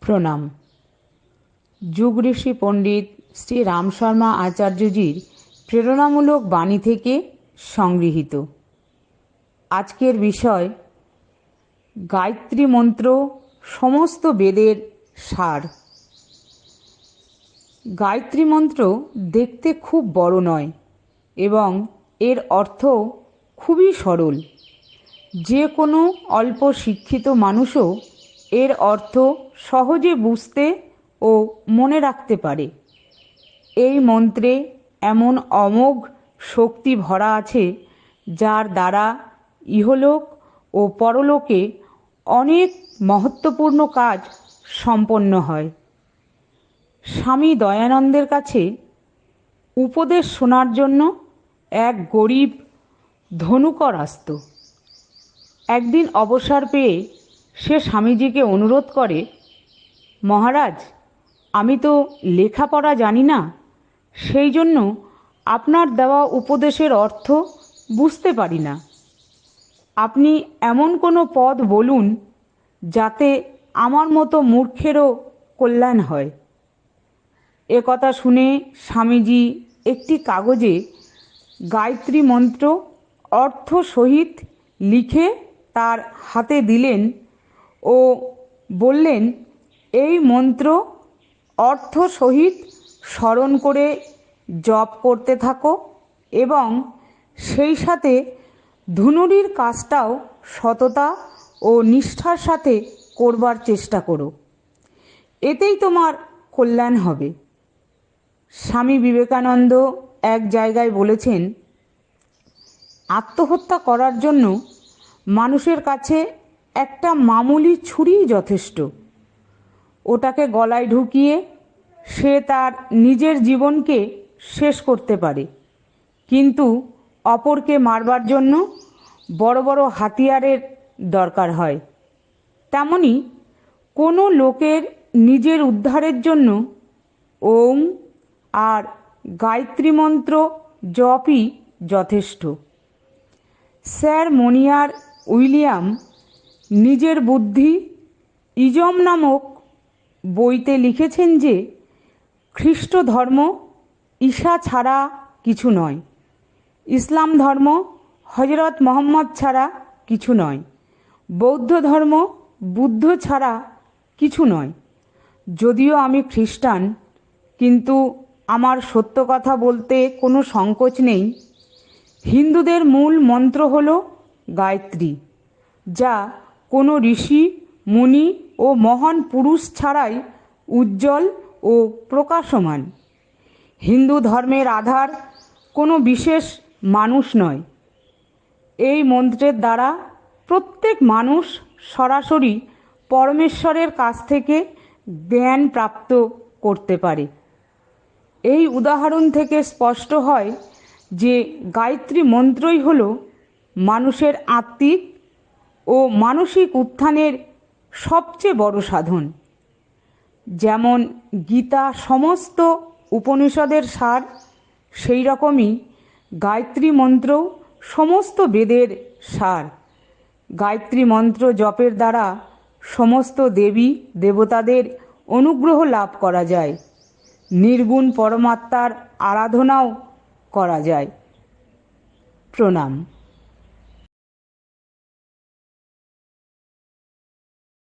প্রণাম। যুগ ঋষি পণ্ডিত শ্রী রাম শর্মা আচার্যজির প্রেরণামূলক বাণী থেকে সংগৃহীত। আজকের বিষয়, গায়ত্রী মন্ত্র, সমস্ত বেদের সার। গায়ত্রী মন্ত্র দেখতে খুব বড় নয় এবং এর অর্থ খুবই সরল। যে কোনো অল্প শিক্ষিত মানুষও এর অর্থ সহজে বুঝতে ও মনে রাখতে পারে। এই মন্ত্রে এমন অমোঘ শক্তি ভরা আছে, যার দ্বারা ইহলোক ও পরলোকে অনেক মহত্বপূর্ণ কাজ সম্পন্ন হয়। স্বামী দয়ানন্দের কাছে উপদেশ শোনার জন্য এক গরিব ধনুকর আসত একদিন অবসর পেয়ে সে স্বামীজিকে অনুরোধ করে, মহারাজ, আমি তো লেখাপড়া জানি না, সেই জন্য আপনার দেওয়া উপদেশের অর্থ বুঝতে পারি না। আপনি এমন কোনো পদ বলুন যাতে আমার মতো মূর্খেরও কল্যাণ হয়। এ কথা শুনে স্বামীজি একটি কাগজে গায়ত্রী মন্ত্র অর্থ সহিত লিখে তার হাতে দিলেন ও বললেন, এই মন্ত্র অর্থ সহিত স্মরণ করে জপ করতে থাকো এবং সেই সাথে ধুনুরির কাজটাও সততা ও নিষ্ঠার সাথে করবার চেষ্টা করো। এতেই তোমার কল্যাণ হবে। স্বামী বিবেকানন্দ এক জায়গায় বলেছেন, আত্মহত্যা করার জন্য মানুষের কাছে একটা মামুলি ছুরিই যথেষ্ট। ওটাকে গলায় ঢুকিয়ে সে তার নিজের জীবনকে শেষ করতে পারে। কিন্তু অপরকে মারবার জন্য বড় বড় হাতিয়ারের দরকার হয়। তেমনি কোনো লোকের নিজের উদ্ধারের জন্য ওম আর গায়ত্রী মন্ত্র জপই যথেষ্ট। স্যার মনিয়ার উইলিয়াম নিজের বুদ্ধি ইজম নামক বইতে লিখেছেন যে, খ্রিস্ট ধর্ম ঈশা ছাড়া কিছু নয়। ইসলাম ধর্ম হজরত মোহাম্মদ ছাড়া কিছু নয়। বৌদ্ধ ধর্ম বুদ্ধ ছাড়া কিছু নয়। যদিও আমি খ্রিস্টান, কিন্তু আমার সত্য কথা বলতে কোনো সংকোচ নেই। হিন্দুদের মূল মন্ত্র হল গায়ত্রী, যা কোনো ঋষি, মুনি ও মহান পুরুষ ছাড়াই উজ্জ্বল ও প্রকাশমান। হিন্দু ধর্মের আধার কোনো বিশেষ মানুষ নয়। এই মন্ত্রের দ্বারা প্রত্যেক মানুষ সরাসরি পরমেশ্বরের কাছ থেকে জ্ঞান প্রাপ্ত করতে পারে। এই উদাহরণ থেকে স্পষ্ট হয় যে গায়ত্রী মন্ত্রই হল মানুষের আত্মিক ও মানসিক উত্থানের সবচেয়ে বড় সাধন। যেমন গীতা সমস্ত উপনিষদের সার, সেই রকমই গায়ত্রী মন্ত্রও সমস্ত বেদের সার। গায়ত্রী মন্ত্র জপের দ্বারা সমস্ত দেবী দেবতাদের অনুগ্রহ লাভ করা যায়। নির্গুণ পরমাত্মার আরাধনাও করা যায়। প্রণাম।